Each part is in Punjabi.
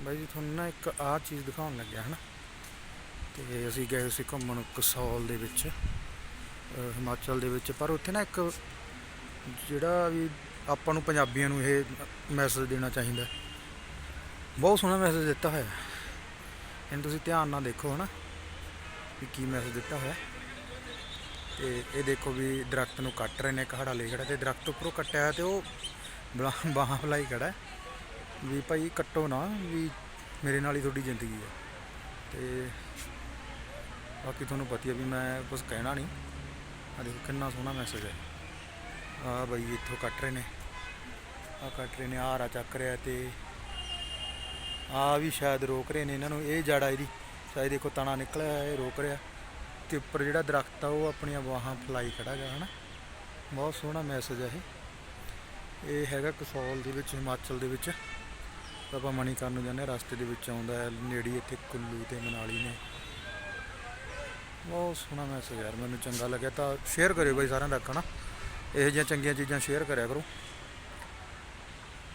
ਬਾਈ ਜੀ, ਤੁਹਾਨੂੰ ਨਾ ਇੱਕ ਆਹ ਚੀਜ਼ ਦਿਖਾਉਣ ਲੱਗਿਆ, ਹਨਾ? ਤੇ ਅਸੀਂ ਗਏ ਸੀ ਘੁੰਮਣ ਕਸੌਲ ਦੇ ਵਿੱਚ ਹਿਮਾਚਲ ਦੇ ਵਿੱਚ। ਪਰ ਉੱਥੇ ਨਾ ਇੱਕ ਜਿਹੜਾ ਵੀ ਆਪਾਂ ਨੂੰ ਪੰਜਾਬੀਆਂ ਨੂੰ ਇਹ ਮੈਸੇਜ ਦੇਣਾ ਚਾਹੀਦਾ ਬਹੁਤ ਸੋਹਣਾ ਮੈਸੇਜ ਦਿੱਤਾ ਹੋਇਆ ਇਹਨੂੰ ਤੁਸੀਂ ਧਿਆਨ ਨਾਲ ਦੇਖੋ, ਹਨਾ? ਵੀ ਕੀ ਮੈਸੇਜ ਦਿੱਤਾ ਹੋਇਆ ਤੇ ਇਹ ਦੇਖੋ ਵੀ ਦਰਖਤ ਨੂੰ ਕੱਟ ਰਹੇ ਨੇ ਕਹਾੜਾ ਲਈ ਖੜਾ ਤੇ ਦਰਖਤ ਉੱਪਰੋਂ ਕੱਟਿਆ ਹੈ ਤੇ ਉਹ ਬਲਾ- ਬਾਹਾਂ ਫਲਾਈ ਖੜਾ ਵੀ ਭਾਈ ਕੱਟੋ ਨਾ ਵੀ ਮੇਰੇ ਨਾਲ ਹੀ ਤੁਹਾਡੀ ਜ਼ਿੰਦਗੀ ਹੈ। ਤੇ ਬਾਕੀ ਤੁਹਾਨੂੰ ਪਤਾ ਹੀ ਹੈ ਵੀ ਮੈਂ ਕੁਝ ਕਹਿਣਾ ਨਹੀਂ। ਆ ਦੇਖੋ ਕਿੰਨਾ ਸੋਹਣਾ ਮੈਸੇਜ ਹੈ। ਆ ਬਈ ਇੱਥੋਂ ਕੱਟ ਰਹੇ ਨੇ। ਆ ਕੱਟ ਰਹੇ ਨੇ, ਆਹ ਰਾ ਚੱਕ ਰਿਹਾ ਤੇ ਆ ਵੀ ਸ਼ਾਇਦ ਰੋਕ ਰਹੇ ਨੇ ਇਹਨਾਂ ਨੂੰ। ਇਹ ਜੜਾ ਇਹਦੀ। ਸ਼ਾਇਦ ਦੇਖੋ ਤਣਾ ਨਿਕਲਿਆ ਇਹ ਰੋਕ ਰਿਹਾ। ਤੇ ਉੱਪਰ ਜਿਹੜਾ ਦਰਖਤ ਆ, ਉਹ ਆਪਣੀਆਂ ਬਾਹਾਂ ਫਲਾਈ ਖੜਾ ਗਾ, ਹਨਾ। ਬਹੁਤ ਸੋਹਣਾ ਮੈਸੇਜ ਹੈ ਇਹ। ਇਹ ਹੈਗਾ ਕਸੌਲ ਦੇ ਵਿੱਚ, ਹਿਮਾਚਲ ਦੇ ਵਿੱਚ। ਆਪਾਂ ਮਣੀਕਰਨ ਨੂੰ ਜਾਂਦੇ ਹਾਂ, ਰਸਤੇ ਦੇ ਵਿੱਚ ਆਉਂਦਾ ਹੈ, ਨੇੜੀ ਇੱਥੇ ਕੁੱਲੂ ਤੇ ਮਨਾਲੀ ਨੇ। ਬਹੁਤ ਸੋਹਣਾ ਮੈਸੇਜ ਯਾਰ, ਮੈਨੂੰ ਚੰਗਾ ਲੱਗਿਆ। ਤਾਂ ਸ਼ੇਅਰ ਕਰਿਓ ਬਾਈ ਸਾਰਿਆਂ ਤੱਕ ਹਨਾ? ਇਹੋ ਜਿਹੀਆਂ ਚੰਗੀਆਂ ਚੀਜ਼ਾਂ ਸ਼ੇਅਰ ਕਰਿਆ ਕਰੋ।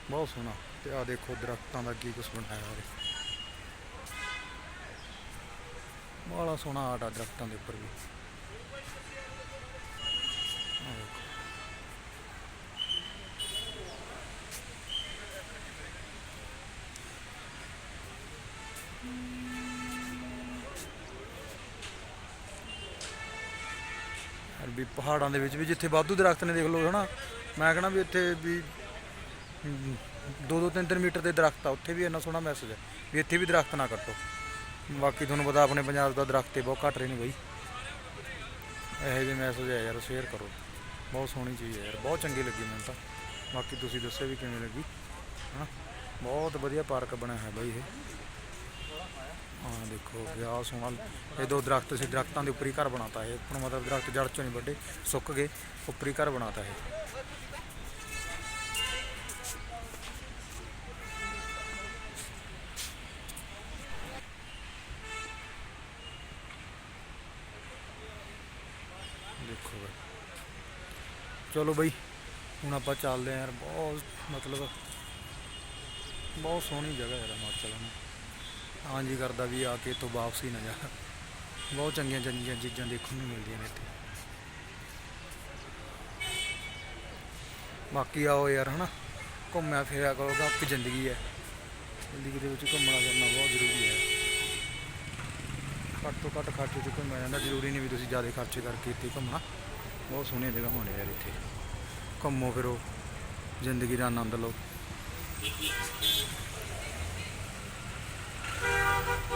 ਬਹੁਤ ਸੋਹਣਾ। ਤੇ ਆ ਦੇਖੋ ਦਰਖਤਾਂ ਦਾ ਕੀ ਕੁਛ ਬਣਾਇਆ ਹੋਇਆ। ਬੜਾ ਸੋਹਣਾ ਆਰਟ ਆ ਦਰਖਤਾਂ ਦੇ ਉੱਪਰ ਵੀ। ਵੀ ਪਹਾੜਾਂ ਦੇ ਵਿੱਚ ਵੀ ਜਿੱਥੇ ਵਾਧੂ ਦਰਖਤ ਨੇ ਦੇਖ ਲਓ ਹਨਾ ਮੈਂ ਕਹਣਾ ਵੀ ਇੱਥੇ ਵੀ ਹਮ, ਦੋ ਦੋ ਤਿੰਨ ਤਿੰਨ ਮੀਟਰ ਦੇ ਦਰਖਤ ਆ ਉੱਥੇ ਵੀ ਇੰਨਾ ਸੋਹਣਾ ਮੈਸੇਜ ਹੈ ਵੀ ਇੱਥੇ ਵੀ ਦਰਖਤ ਨਾ ਕੱਟੋ। ਬਾਕੀ ਤੁਹਾਨੂੰ ਪਤਾ ਆਪਣੇ ਪੰਜਾਬ ਦਾ ਦਰਖਤ ਬਹੁਤ ਘੱਟ ਰਹੇ ਨੇ ਬਈ। ਇਹੋ ਜਿਹੇ ਮੈਸੇਜ ਹੈ ਯਾਰ ਸ਼ੇਅਰ ਕਰੋ। ਬਹੁਤ ਸੋਹਣੀ ਚੀਜ਼ ਹੈ ਯਾਰ ਬਹੁਤ ਚੰਗੀ ਲੱਗੀ ਮੈਨੂੰ ਤਾਂ। ਬਾਕੀ ਤੁਸੀਂ ਦੱਸਿਓ ਵੀ ਕਿਵੇਂ ਲੱਗੀ ਹਨਾ। ਬਹੁਤ ਵਧੀਆ ਪਾਰਕ ਬਣਿਆ ਹੈ ਬਈ ਇਹ। ਹਾਂ, ਦੇਖੋ ਵਿਆਹ ਸੋਹਣਾ ਇਹ ਦੋ ਦਰਖਤ ਸੀ, ਦਰਖਤਾਂ ਦੇ ਉੱਪਰ ਹੀ ਘਰ ਬਣਾਤਾ ਇਹ। ਆਪਣਾ ਮਤਲਬ ਦਰਖਤ ਜੜ ਚੋਂ ਨਹੀਂ ਵੱਡੇ ਸੁੱਕ ਗਏ, ਉੱਪਰ ਹੀ ਘਰ ਬਣਾਤਾ ਇਹ। ਦੇਖੋ ਬਈ। ਚਲੋ ਬਈ, ਹੁਣ ਆਪਾਂ ਚੱਲਦੇ ਆਂ ਯਾਰ, ਬਹੁਤ ਮਤਲਬ ਬਹੁਤ ਸੋਹਣੀ ਜਗ੍ਹਾ ਹੈ ਹਿਮਾਚਲ ਨੂੰ ਹਾਂ ਜੀ ਕਰਦਾ ਵੀ ਆ ਕੇ ਇੱਥੋਂ ਵਾਪਸ ਹੀ ਨਾ ਜਾ। ਬਹੁਤ ਚੰਗੀਆਂ ਚੰਗੀਆਂ ਚੀਜ਼ਾਂ ਦੇਖਣ ਨੂੰ ਮਿਲਦੀਆਂ ਨੇ ਇੱਥੇ। ਬਾਕੀ ਆਓ ਯਾਰ ਹਨਾ, ਘੁੰਮਿਆ ਫਿਰਿਆ ਕਰੋ ਤਾਂ ਇੱਕ ਜ਼ਿੰਦਗੀ ਹੈ। ਜ਼ਿੰਦਗੀ ਦੇ ਵਿੱਚ ਘੁੰਮਣਾ ਫਿਰਨਾ ਬਹੁਤ ਜ਼ਰੂਰੀ ਹੈ। ਘੱਟ ਤੋਂ ਘੱਟ ਖਰਚੇ 'ਚ ਘੁੰਮਿਆ ਜਾਂਦਾ, ਜ਼ਰੂਰੀ ਨਹੀਂ ਵੀ ਤੁਸੀਂ ਜ਼ਿਆਦਾ ਖਰਚੇ ਕਰਕੇ ਇੱਥੇ ਘੁੰਮਣਾ। ਬਹੁਤ ਸੋਹਣੀਆਂ ਜਗ੍ਹਾ ਹੋਣੀਆਂ ਯਾਰ ਇੱਥੇ। ਘੁੰਮੋ ਫਿਰੋ, ਜ਼ਿੰਦਗੀ ਦਾ ਆਨੰਦ ਲਓ। Thank you.